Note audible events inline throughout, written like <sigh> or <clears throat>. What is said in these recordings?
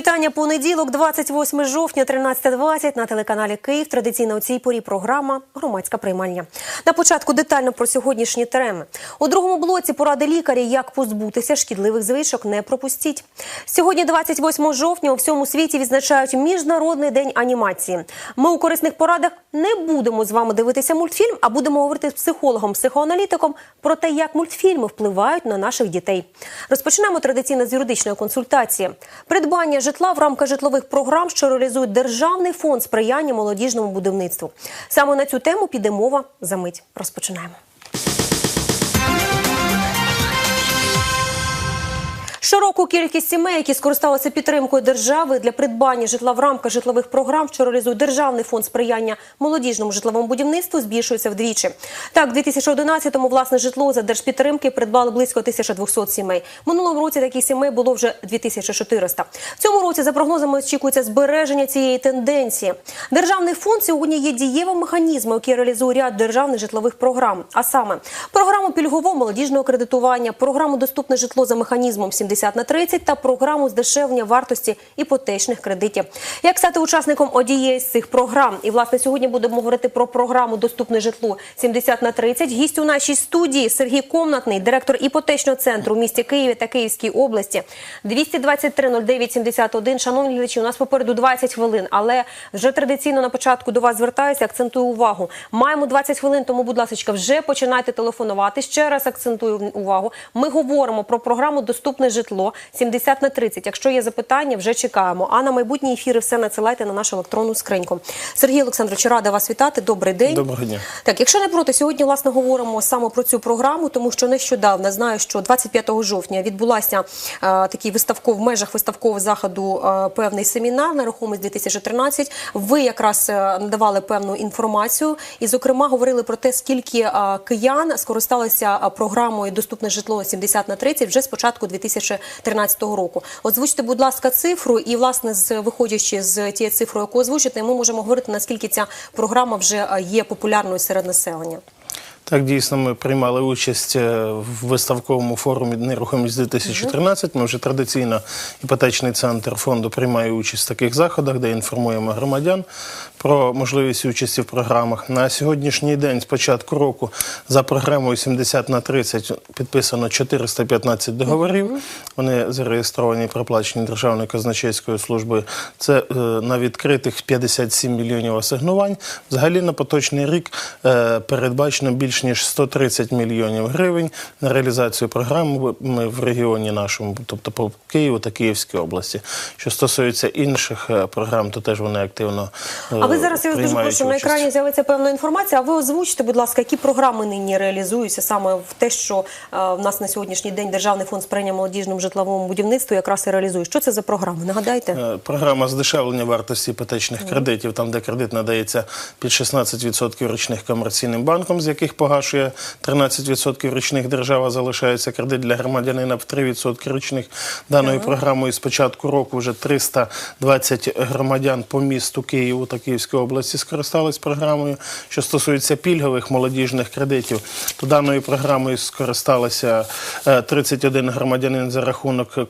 Вітання понеділок, 28 жовтня, 13.20 на телеканалі Київ. Традиційно у цій порі програма Громадська приймальня. На початку детально про сьогоднішні теми. У другому блоці поради лікаря, як позбутися шкідливих звичок, не пропустіть. Сьогодні, 28 жовтня, у всьому світі відзначають Міжнародний день анімації. Ми у корисних порадах не будемо з вами дивитися мультфільм, а будемо говорити з психологом, психоаналітиком про те, як мультфільми впливають на наших дітей. Розпочнемо традиційно з юридичної консультації. Придбання житла в рамках житлових програм, що реалізують Державний фонд сприяння молодіжному будівництву. Саме на цю тему піде мова за мить. Розпочинаємо. Щороку кількість сімей, які скористалися підтримкою держави для придбання житла в рамках житлових програм, що реалізує Державний фонд сприяння молодіжному житловому будівництву, збільшується вдвічі. Так, в 2011-му власне житло за держпідтримки придбали близько 1200 сімей. Минулому році таких сімей було вже 2400. В цьому році, за прогнозами, очікується збереження цієї тенденції. Державний фонд сьогодні є дієвим механізмом, який реалізує ряд державних житлових програм. А саме програму пільгового молодіжного кредитування, програму доступне житло за механізмом 70 на 30 та програму здешевлення вартості іпотечних кредитів. Як стати учасником однієї з цих програм? І власне сьогодні будемо говорити про програму Доступне житло 70 на 30. Гість у нашій студії Сергій Комнатний, директор іпотечного центру у місті Києві та Київській області. 223 09 71. Шановні глядачі, у нас попереду 20 хвилин, але вже традиційно на початку до вас звертаюся. Акцентую увагу. Маємо 20 хвилин, тому, будь ласка, вже починайте телефонувати. Ще раз акцентую увагу. Ми говоримо про програму Доступне житло 70 на 30. Якщо є запитання, вже чекаємо. А на майбутні ефіри все надсилайте на нашу електронну скриньку. Сергій Олександрович, рада вас вітати. Добрий день. Доброго дня. Так, якщо не проти, сьогодні власне говоримо саме про цю програму, тому що нещодавно знаю, що 25 жовтня відбулася е, такий виставков в межах виставкового заходу е, певний семінар на нерухомість 2013. Ви якраз е, надавали певну інформацію, і зокрема говорили про те, скільки е, киян скористалися програмою Доступне житло 70 на 30 вже з початку 2013 року. Озвучте, будь ласка, цифру, і власне з виходячи з тієї цифри, яку озвучите, ми можемо говорити наскільки ця програма вже е, є популярною серед населення. Так, дійсно, ми приймали участь е, в виставковому форумі нерухомість 2013. Ми вже традиційно іпотечний центр фонду приймає участь в таких заходах, де інформуємо громадян про можливість участі в програмах. На сьогоднішній день, з початку року, за програмою 70 на 30 підписано 415 договорів. Вони зареєстровані і проплачені Державною казначейською службою. Це е, на відкритих 57 мільйонів асигнувань. Взагалі на поточний рік е, передбачено більш ніж 130 мільйонів гривень на реалізацію програми ми в регіоні нашому, тобто по Києву та Київській області. Що стосується інших е, програм, то теж вони активно е, А ви зараз я вас дуже прошу на екрані з'явиться певна інформація. А ви озвучте, будь ласка, які програми нині реалізуються саме в те, що е, в нас на сьогоднішній день Державний фонд сприяння молодіжному житловому будівництву якраз і реалізує. Що це за програми? Нагадайте. Е, Програма здешевлення вартості іпотечних кредитів, там де кредит надається під 16% річних комерційним банком, з яких погашує 13% річних держава, залишається кредит для громадянина в 3% річних. Даною програмою з початку року вже 320 громадян по місту Києву та Київської області скористались програмою. Що стосується пільгових молодіжних кредитів, то даною програмою скористалися е, 31 громадянин за рахунок е,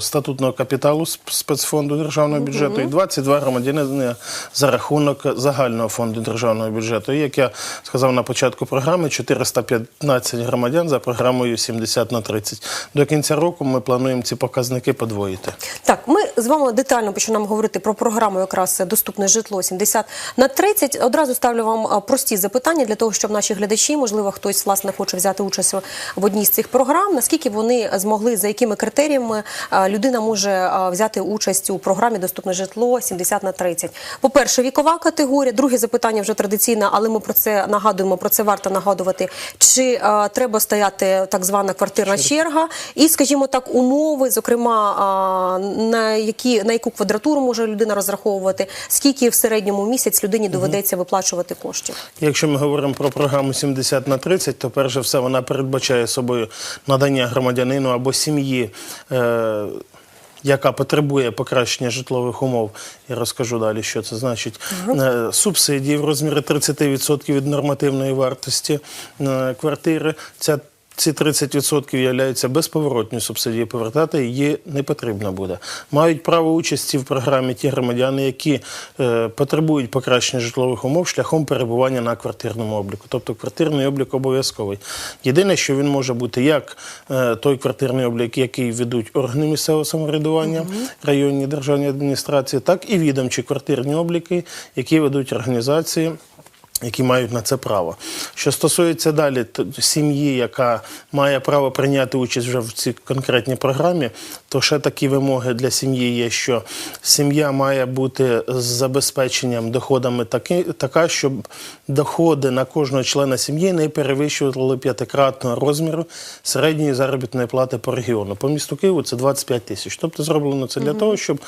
статутного капіталу спецфонду державного бюджету і 22 громадянини за рахунок загального фонду державного бюджету. І, як я сказав на початку програми, 415 громадян за програмою 70 на 30. До кінця року ми плануємо ці показники подвоїти. Так, ми з вами детально почнемо говорити про програму якраз доступне житло 70 на 30. Одразу ставлю вам прості запитання для того, щоб наші глядачі, можливо, хтось власне хоче взяти участь в одній з цих програм. Наскільки вони змогли, за якими критеріями людина може взяти участь у програмі Доступне житло 70 на 30? По-перше, вікова категорія. Друге запитання вже традиційне, але ми про це нагадуємо. Про це варто нагадувати. Чи а, треба стояти так звана квартирна черга? І, скажімо так, умови, зокрема, а, на які на яку квадратуру може людина розраховувати, скільки в середньому місяць людині доведеться виплачувати коштів? Якщо ми говоримо про програму 70 на 30, то перш за все вона передбачає собою надання громадянину або сім'ї. Е- яка потребує покращення житлових умов, я розкажу далі, що це значить. Е, Субсидії в розмірі 30% від нормативної вартості е, квартири. Ця ці 30% являються безповоротною субсидією, повертати її не потрібно буде. Мають право участі в програмі ті громадяни, які е, потребують покращення житлових умов шляхом перебування на квартирному обліку. Тобто квартирний облік обов'язковий. Єдине, що він може бути як е, той квартирний облік, який ведуть органи місцевого самоврядування, районні державні адміністрації, так і відомчі квартирні обліки, які ведуть організації які мають на це право. Що стосується далі т- сім'ї, яка має право прийняти участь вже в цій конкретній програмі, то ще такі вимоги для сім'ї є, що сім'я має бути з забезпеченням доходами таки, така, щоб доходи на кожного члена сім'ї не перевищували п'ятикратного розміру середньої заробітної плати по регіону. По місту Києву це 25 тисяч. Тобто зроблено це для того, щоб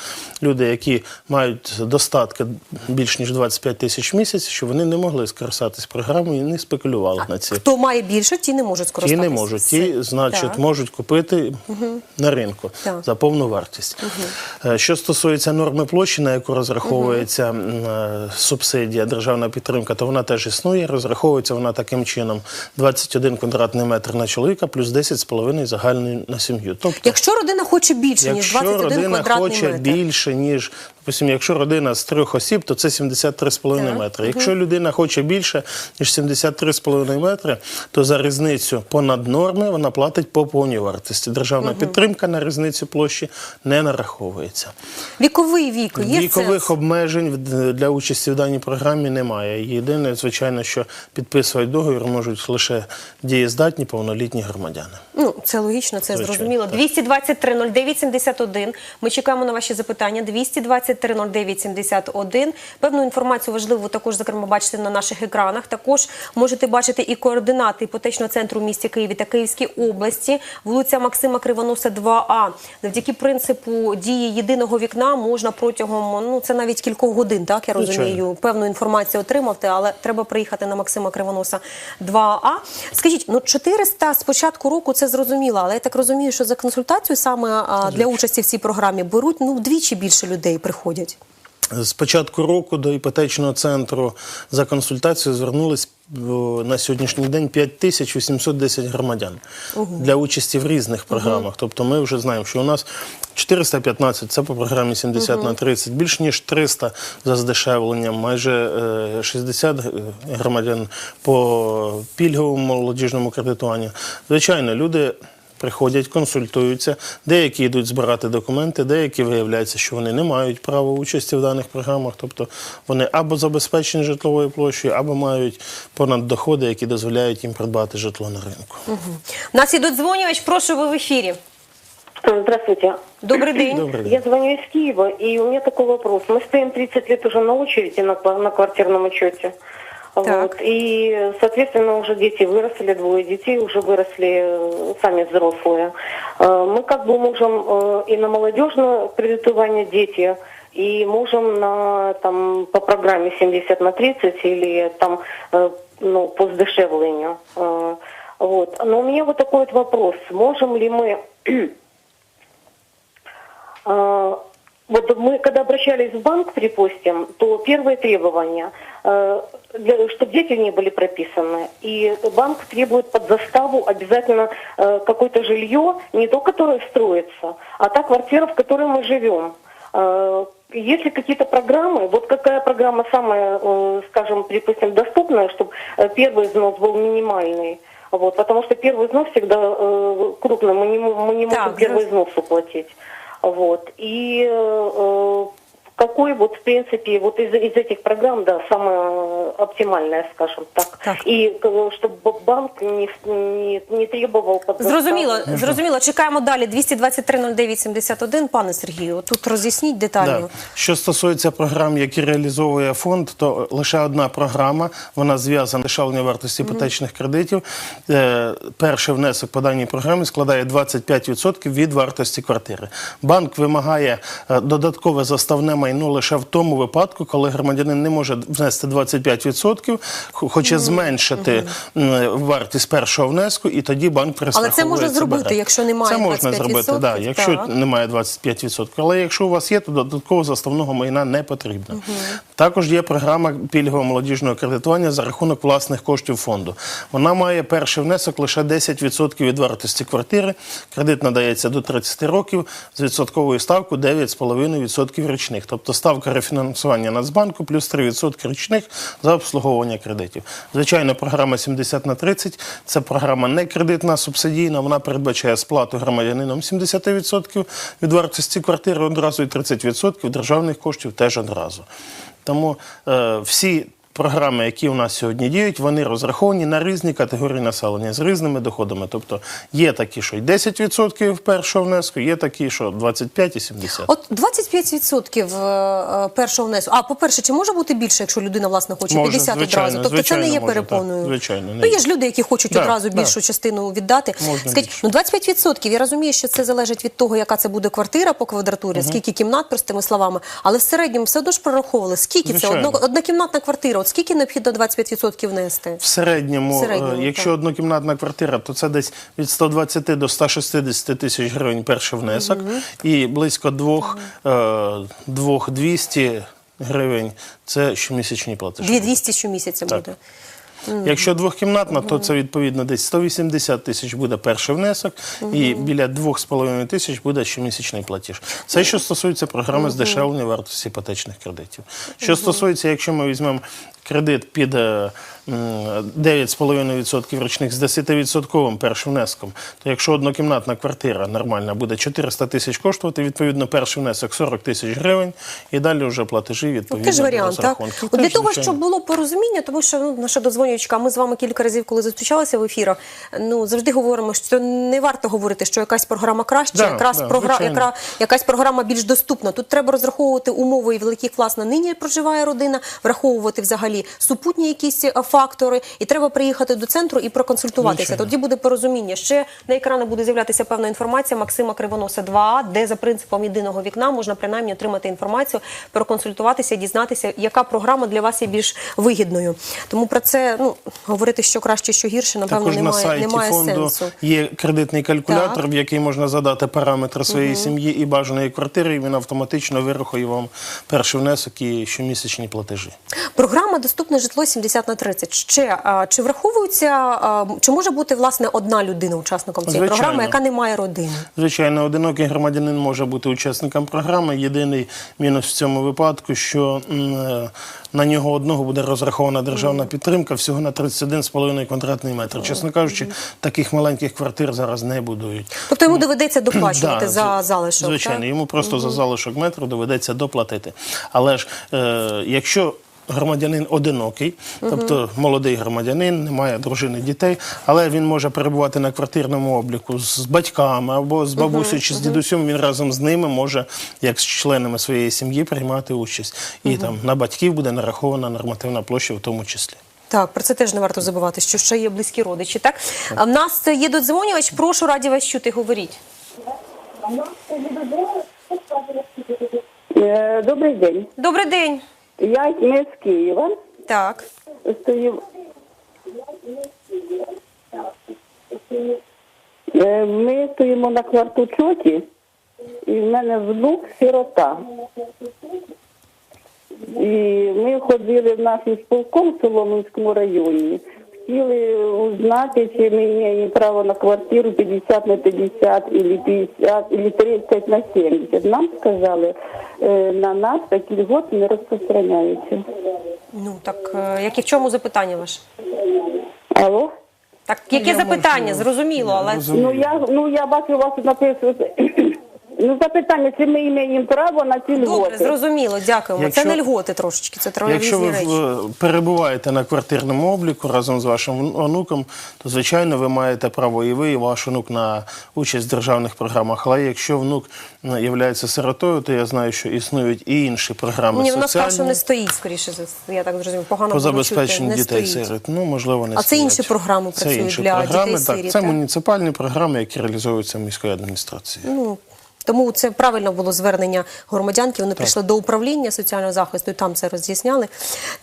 люди, які мають достатки більш ніж 25 тисяч в місяць, щоб вони не могли скористатись програмою і не спекулювали на ці. Хто має більше, ті не можуть Ті не можуть, ті, значить, Так. можуть купити на ринку Так. за повну вартість. Е, Що стосується норми площі, на яку розраховується е, субсидія, державна підтримка, то вона теж існує. Розраховується вона таким чином: 21 квадратний метр на чоловіка, плюс 10,5 загальний на сім'ю. Тобто, Якщо родина хоче більше, ніж Якщо родина хоче більше, ніж, допустим, якщо родина з трьох осіб, то це 73,5 Так. метри. Якщо людина хоче більше, ніж 73,5 метри, то за різницю понад норми вона платить по повній вартості. Державна підтримка на різницю площі не нараховується. Віковий вік є Вікових це? обмежень для участі в даній програмі немає. Єдине, звичайно, що підписувати договір можуть лише дієздатні повнолітні громадяни. Ну, це логічно, це Звичайно, зрозуміло. так. 223 09 71. Ми чекаємо на ваші запитання. 223 09 71. Певну інформацію важливу також, зокрема, бачите на наших екранах. Також можете бачити і координати іпотечного центру в місті Києві та Київській області, вулиця Максима Кривоноса, 2А. Завдяки принципу дії єдиного вікна можна протягом ну це навіть кількох годин, так я розумію, певну інформацію отримати, але треба приїхати на Максима Кривоноса 2А. Скажіть, ну 400 з початку року це зрозуміло, але я так розумію, що за консультацію саме а, для участі в цій програмі беруть ну вдвічі більше людей приходять. З початку року до іпотечного центру за консультацією звернулись на сьогоднішній день 5810 громадян для участі в різних програмах. Тобто ми вже знаємо, що у нас 415 – це по програмі 70 на 30, більш ніж 300 за здешевленням, майже е, 60 громадян по пільговому молодіжному кредитуванню. Звичайно, люди приходять, консультуються, деякі йдуть збирати документи, деякі виявляється, що вони не мають права участі в даних програмах, тобто вони або забезпечені житловою площею, або мають понад доходи, які дозволяють їм придбати житло на ринку. У нас є додзвонювач, прошу ви в ефірі. Здравствуйте. Добрий день. Добрий день. Я звоню из Киева, и у меня такой вопрос. Мы стоим 30 лет уже на очереди на, на квартирном учете. Так. Вот. И, соответственно, уже дети выросли, двое детей уже выросли, э, сами взрослые. Э, Мы как бы можем э, и на молодежное кредитование дети, и можем на, там, по программе 70 на 30 или там, ну, по сдешевлению. Вот. Но у меня вот такой вот вопрос. Можем ли мы <clears throat> Вот мы, когда обращались в банк, припустим, то первое требование, для, чтобы дети не были прописаны. И банк требует под заставу обязательно э, какое-то жилье, не то, которое строится, а та квартира, в которой мы живем. Э, Если какие-то программы, вот какая программа самая, э, скажем, припустим, доступная, чтобы первый взнос был минимальный, вот, потому что первый взнос всегда э, крупный, мы не, мы не можем Так, первый взнос уплатить. Вот. И э, какой вот, в принципе, вот из, из этих программ, да, самая оптимальная, скажем так. Так. И чтобы банк не, не, не требовал под заставу. Зрозуміло, зрозуміло. Чекаємо далі. 223 09 71. Пане Сергію, тут роз'ясніть детально. Да. Що стосується програм, які реалізовує фонд, то лише одна програма, вона зв'язана з дешевленням вартості іпотечних кредитів. Е, Перший внесок по даній програмі складає 25% від вартості квартири. Банк вимагає е, додаткове заставне майно майно лише в тому випадку, коли громадянин не може внести 25%, хо- хоче зменшити вартість першого внеску, і тоді банк перестраховується. можна зробити, якщо немає Це можна 25%, зробити, да, якщо немає 25%. Але якщо у вас є, то додатково заставного майна не потрібно. Також є програма пільгового молодіжного кредитування за рахунок власних коштів фонду. Вона має перший внесок лише 10% від вартості квартири. Кредит надається до 30 років з відсотковою ставкою 9,5% річних. Тобто ставка рефінансування Нацбанку плюс 3% річних за обслуговування кредитів. Звичайно, програма 70 на 30 – це програма не кредитна, а субсидійна. Вона передбачає сплату громадянином 70% від вартості квартири одразу і 30% державних коштів теж одразу. Тому е, всі програми, які у нас сьогодні діють, вони розраховані на різні категорії населення з різними доходами. Тобто є такі, що й 10% першого внеску, є такі, що 25 і 70. От 25% е, першого внеску. А по-перше, чи може бути більше, якщо людина власне хоче Може, 50 звичайно, одразу? Тобто це не є може, перепоною. так. Звичайно, не ну є ж люди, які хочуть Да, одразу да. більшу частину віддати. Можна Скажіть, ну 25%, Я розумію, що це залежить від того, яка це буде квартира по квадратурі, скільки кімнат, простими словами. Але в середньому все одно ж прораховували. Скільки це Звичайно. Одно, однокімнатна квартира? Скільки необхідно 25% внести? В середньому, В середньому, е, якщо так. однокімнатна квартира, то це десь від 120 до 160 тисяч гривень перший внесок, і близько 2, е, 200 гривень це щомісячні платежі. 2200 щомісяця Так. буде. Якщо двохкімнатна, то це відповідно десь 180 тисяч буде перший внесок, і біля 2,5 тисяч буде щомісячний платіж. Це що стосується програми здешевлення вартості іпотечних кредитів. Що стосується, якщо ми візьмемо кредит під е, м, 9,5% річних з 10% першим внеском, то якщо однокімнатна квартира нормальна буде 400 тисяч коштувати, відповідно перший внесок 40 тисяч гривень, і далі вже платежі Ну, відповідно теж варіант, так? От для того, щоб було порозуміння, тому що ну, наша дозвонювачка, ми з вами кілька разів, коли зустрічалися в ефірах, ну завжди говоримо, що не варто говорити, що якась програма краща, Да, якраз да, програ... яка... якась програма більш доступна. Тут треба розраховувати умови, в яких власне нині проживає родина, враховувати взагалі супутні якісь е, фактори, і треба приїхати до центру і проконсультуватися. Тоді буде порозуміння. Ще на екрані буде з'являтися певна інформація Максима Кривоноса 2, де за принципом єдиного вікна можна принаймні отримати інформацію, проконсультуватися, дізнатися, яка програма для вас є більш вигідною. Тому про це ну говорити, що краще, що гірше, напевно, Також на немає, сайті немає фонду сенсу. є кредитний калькулятор, Так. в який можна задати параметри своєї сім'ї і бажаної квартири, і він автоматично вирахує вам перший внесок і щомісячні платежі. Програма доступне житло 70 на 30. Ще а, чи враховується, а, чи може бути власне одна людина учасником цієї Звичайно. програми, яка не має родини? Звичайно, одинокий громадянин може бути учасником програми. Єдиний мінус в цьому випадку, що м, е, на нього одного буде розрахована державна підтримка всього на 31,5 квадратний метр. Чесно кажучи, таких маленьких квартир зараз не будують. Тобто йому доведеться <clears throat> доплачувати Да, за зв- залишок. Звичайно, так? йому просто за залишок метру доведеться доплатити. Але ж е, якщо громадянин одинокий, тобто молодий громадянин, не має дружини дітей, але він може перебувати на квартирному обліку з батьками або з бабусею чи з дідусем, він разом з ними може, як з членами своєї сім'ї, приймати участь. І там на батьків буде нарахована нормативна площа в тому числі. Так, про це теж не варто забувати, що ще є близькі родичі. Так а в нас є додзвонювач. Прошу раді вас чути. Говоріть. Е, Добрий день. Добрий день. Я не з Києва. Так. Стою. Е, Ми стоїмо на квартучоті, і в мене внук сирота. І ми ходили в наш сполком в Соломинському районі. Хотіли узнати, чи ми маємо право на квартиру 50 на 50 или 50 или 30 на 70. Нам сказали, е, на нас такі льготи не розпространяються. Ну так е, як і в чому запитання ваше? Алло? Так, яке запитання? Зрозуміло, але Ну я ну я бачу у вас написано. Ну запитання, чи ми маємо право на ці добре, зрозуміло. Дякуємо. Якщо- Це не льготи трошечки, це троє Якщо різні ви речі. перебуваєте на квартирному обліку разом з вашим онуком, то звичайно ви маєте право і ви, і ваш онук на участь в державних програмах. Але якщо внук є сиротою, то я знаю, що існують і інші програми Ні, в нас соціальні перше не стоїть, скоріше за я так зрозумів. Погано по забезпеченню дітей стоїть. сирот. Ну можливо, не А це інші програми Це працюють інші для програми, дітей-сиріт, Так, це так? муніципальні програми, які реалізуються міською адміністрацією. Ну Тому це правильно було звернення громадянки. Вони прийшли до управління соціального захисту, і там це роз'ясняли.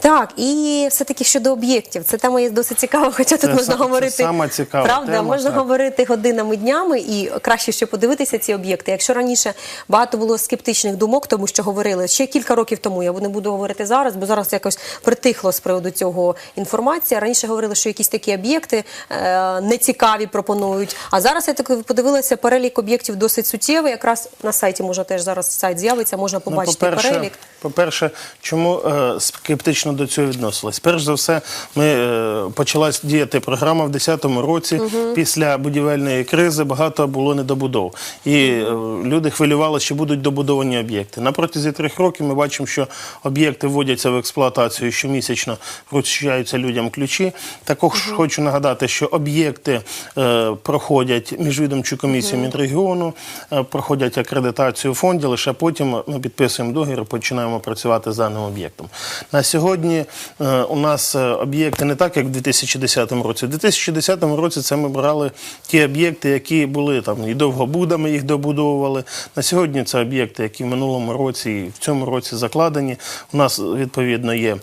Так, і все-таки щодо об'єктів. Це тема є досить цікава, хоча тут Це можна са- це говорити. сама цікава Правда, тема, можна так. говорити годинами днями, і краще ще подивитися ці об'єкти. Якщо раніше багато було скептичних думок, тому що говорили ще кілька років тому. Я не буду говорити зараз, бо зараз якось притихло з приводу цього інформація. Раніше говорили, що якісь такі об'єкти е, нецікаві пропонують. А зараз я так подивилася, перелік об'єктів досить суттєвий. Якраз на сайті можна теж зараз сайт з'явиться, можна побачити Ну, по-перше, перелік. По-перше, чому е, скептично до цього відносились? Перш за все, ми е, почалась діяти програма в 2010 році. Після будівельної кризи багато було недобудов. І е, люди хвилювалися, чи будуть добудовані об'єкти. На протязі трьох років ми бачимо, що об'єкти вводяться в експлуатацію щомісячно, вручаються людям ключі. Також хочу нагадати, що об'єкти е, проходять міжвідомчу комісію Мінрегіону, е, проходять акредитацію в фонді, лише потім ми підписуємо договір починаємо працювати з даним об'єктом. На сьогодні е, у нас е, об'єкти не так, як в 2010 році. У 2010 році це ми брали ті об'єкти, які були там і довгобудами їх добудовували. На сьогодні це об'єкти, які в минулому році і в цьому році закладені. У нас відповідно є.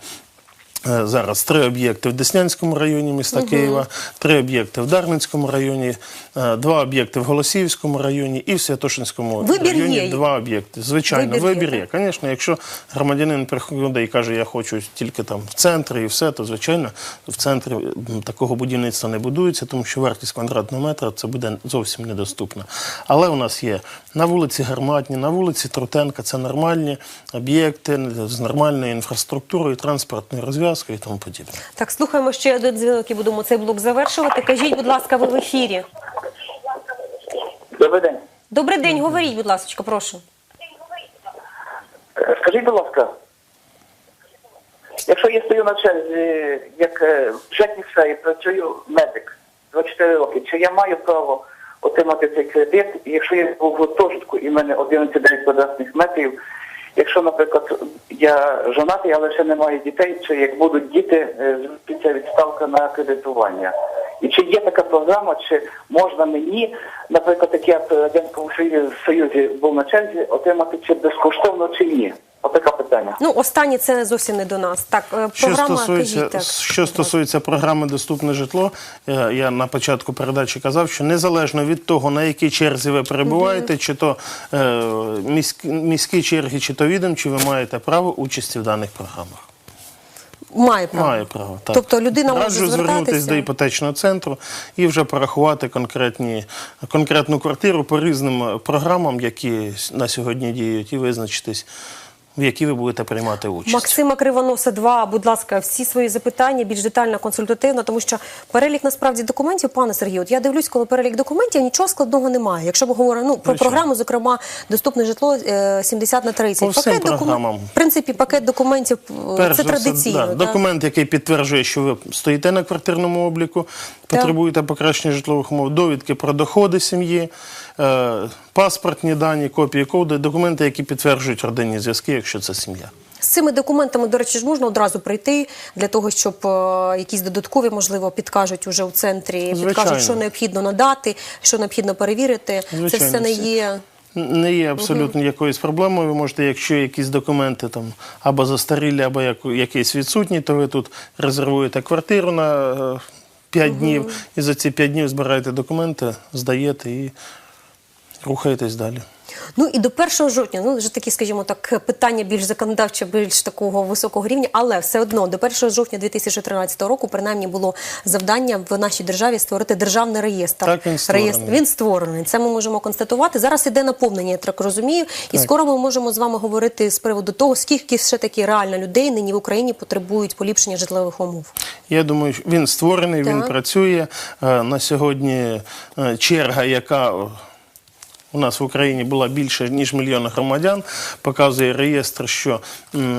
Е, Зараз три об'єкти в Деснянському районі міста Києва, три об'єкти в Дарницькому районі, е, два об'єкти в Голосіївському районі і в Святошинському Вибір районі є. два об'єкти. Звичайно, Вибір є, вибір є. Звісно, якщо громадянин приходить і каже, я хочу тільки там в центрі і все, то звичайно в центрі такого будівництва не будується, тому що вартість квадратного метра це буде зовсім недоступна. Але у нас є на вулиці Гарматні, на вулиці Трутенка, це нормальні об'єкти з нормальною інфраструктурою, транспортною розв'язкою і тому подібне. Так, слухаємо ще один дзвінок і будемо цей блок завершувати. Кажіть, будь ласка, ви в ефірі. Добрий день. Добрий день, говоріть, будь ласка, прошу. Е, Скажіть, будь ласка, якщо я стою на черзі, як е, в ЖЕКі і працюю медик 24 роки, чи я маю право отримати цей кредит, і якщо я був в гуртожитку і в мене 11 квадратних метрів, якщо, наприклад, я жонатий, але ще не маю дітей, чи як будуть діти, е, звідси відставка на кредитування. І чи є така програма, чи можна мені, наприклад, як я в Радянському Союзі, Союзі був на черзі, отримати чи безкоштовно, чи ні? Отаке питання. Ну, останнє це зовсім не до нас. Так, е, Що програма, стосується, кажіть, так. що стосується програми Доступне житло, е, я на початку передачі казав, що незалежно від того, на якій черзі ви перебуваєте, чи то е, міські, міські черги, чи то відомчі, ви маєте право участі в даних програмах. Має право. Має право. Так. Тобто людина може Раджу звернутися до іпотечного центру і вже порахувати конкретні, конкретну квартиру по різним е, програмам, які на сьогодні діють, і визначитись, в які ви будете приймати участь. Максима Кривоноса 2, будь ласка, всі свої запитання більш детально, консультативно, тому що перелік насправді документів, пане Сергію, от я дивлюсь, коли перелік документів, нічого складного немає. Якщо ми говоримо ну, про Звичайно. програму, зокрема, доступне житло е, 70 на 30. По всім документів, програмам. в принципі, пакет документів е, Перш це за все, традиційно. да, так? документ, який підтверджує, що ви стоїте на квартирному обліку, потребуєте покращення житлових умов, довідки про доходи сім'ї, е, паспортні дані, копії коди, документи, які підтверджують родинні зв'язки, якщо це сім'я. З цими документами, до речі, ж можна одразу прийти для того, щоб е, якісь додаткові, можливо, підкажуть уже у центрі, Звичайно. підкажуть, що необхідно надати, що необхідно перевірити. Це все не є. Не є абсолютно якоюсь проблемою. Ви можете, якщо якісь документи там або застарілі, або як, якісь відсутні, то ви тут резервуєте квартиру на 5 днів і за ці 5 днів збираєте документи, здаєте і рухаєтесь далі. Ну і до 1 жовтня, ну вже такі, скажімо так, питання більш законодавче, більш такого високого рівня, але все одно до 1 жовтня 2013 року принаймні було завдання в нашій державі створити державний реєстр. Так, він створений. Реєстр він створений. Це ми можемо констатувати. Зараз іде наповнення, я так розумію, і скоро ми можемо з вами говорити з приводу того, скільки ще таки реально людей нині в Україні потребують поліпшення житлових умов. Я думаю, він створений, він працює. Е, На сьогодні е, черга, яка у нас в Україні була більше ніж мільйона громадян, показує реєстр, що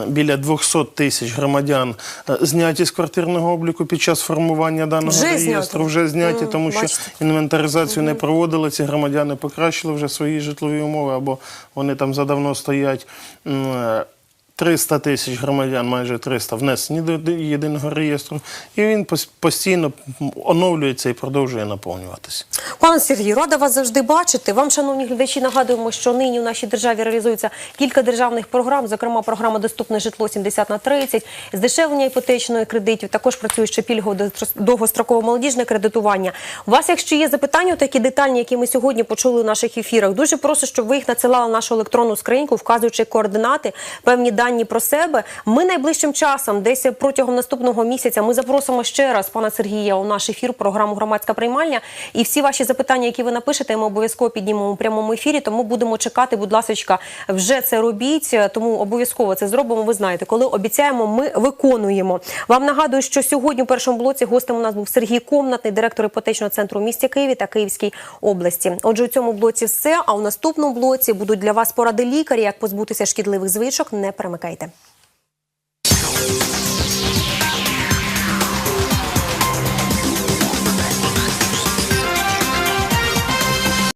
біля 200 тисяч громадян е, зняті з квартирного обліку під час формування даного Вже реєстру. знято. Вже зняті, тому що інвентаризацію не проводили. Ці громадяни покращили вже свої житлові умови, або вони там задавно стоять. М, е, 300 тисяч громадян, майже 300, внесені до єдиного реєстру, і він постійно оновлюється і продовжує наповнюватися. Пане Сергію, рада вас завжди бачити. Вам, шановні глядачі, нагадуємо, що нині в нашій державі реалізується кілька державних програм, зокрема програма Доступне житло 70 на 30, здешевлення іпотечної кредитів. Також працює ще довгостро- довгострокове молодіжне кредитування. У вас, якщо є запитання, такі детальні, які ми сьогодні почули в наших ефірах, дуже прошу, щоб ви їх надсилали в нашу електронну скриньку, вказуючи координати, певні дані про себе. Ми найближчим часом, десь протягом наступного місяця, ми запросимо ще раз пана Сергія у наш ефір, програму Громадська приймальня. І всі ваші запитання, які ви напишете, ми обов'язково піднімемо у прямому ефірі. Тому будемо чекати, будь ласка, вже це робіть. Тому обов'язково це зробимо. Ви знаєте, коли обіцяємо, ми виконуємо. Вам нагадую, що сьогодні у першому блоці гостем у нас був Сергій Комнатний, директор іпотечного центру місті Києві та Київській області. Отже, у цьому блоці все. А у наступному блоці будуть для вас поради лікаря, як позбутися шкідливих звичок. Не вимикайте.